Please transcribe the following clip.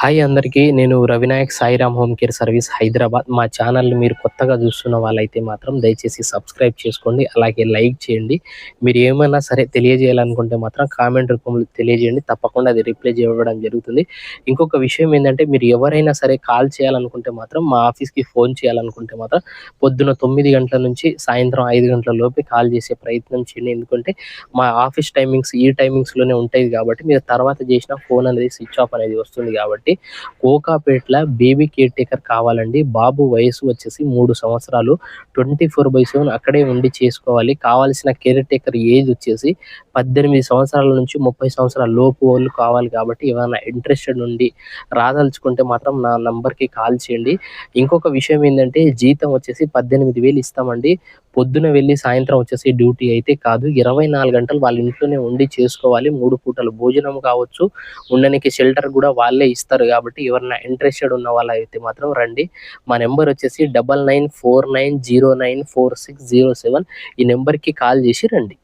Hi అందరికీ నేను Ravinayak Sairam home care service Hyderabad. మా ఛానల్ని మీరు కొత్తగా చూస్తున్న వాళ్ళైతే మాత్రం దయచేసి సబ్స్క్రైబ్ చేసుకోండి అలాగే లైక్ చేయండి. మీరు ఏమైనా సరే తెలియజేయాలనుకుంటే మాత్రం కామెంట్ రూపంలో తెలియజేయండి తప్పకుండా అది రిప్లై చేయడం జరుగుతుంది. ఇంకొక విషయం ఏంటంటే మీరు ఎవరైనా సరే కాల్ చేయాలనుకుంటే మాత్రం మా ఆఫీస్కి ఫోన్ చేయాలనుకుంటే మాత్రం పొద్దున తొమ్మిది గంటల నుంచి సాయంత్రం ఐదు గంటల లోపే కాల్ చేసే ప్రయత్నం చేయండి. ఎందుకంటే మా ఆఫీస్ టైమింగ్స్ ఈ టైమింగ్స్లోనే ఉంటాయి కాబట్టి మీరు తర్వాత చేసిన ఫోన్ అనేది స్విచ్ ఆఫ్ అనేది వస్తుంది కాబట్టి కోకాపేట్ల బేబీ కేర్ టేకర్ కావాలండి. బాబు వయసు వచ్చేసి మూడు సంవత్సరాలు. ట్వంటీ ఫోర్ బై సెవెన్ అక్కడే ఉండి చేసుకోవాలి. కావాల్సిన కేర్ టేకర్ ఏజ్ వచ్చేసి పద్దెనిమిది సంవత్సరాల నుంచి ముప్పై సంవత్సరాల లోపు వాళ్ళు కావాలి కాబట్టి ఏమైనా ఇంట్రెస్టెడ్ ఉండి రాదలుచుకుంటే మాత్రం నా నంబర్కి కాల్ చేయండి. ఇంకొక విషయం ఏంటంటే జీతం వచ్చేసి పద్దెనిమిది వేలు ఇస్తామండి. పొద్దున వెళ్ళి సాయంత్రం వచ్చేసి డ్యూటీ అయితే కాదు. ఇరవై నాలుగు గంటలు వాళ్ళ ఇంట్లోనే ఉండి చేసుకోవాలి. మూడు పూటలు భోజనం కావచ్చు. ఉండడానికి షెల్టర్ కూడా వాళ్ళే ఇస్తారు కాబట్టి ఎవరైనా ఇంట్రెస్టెడ్ ఉన్న వాళ్ళు అయితే మాత్రం రండి. మా నెంబర్ వచ్చేసి double nine four nine zero nine four six zero seven ఈ నెంబర్కి కాల్ చేసి రండి.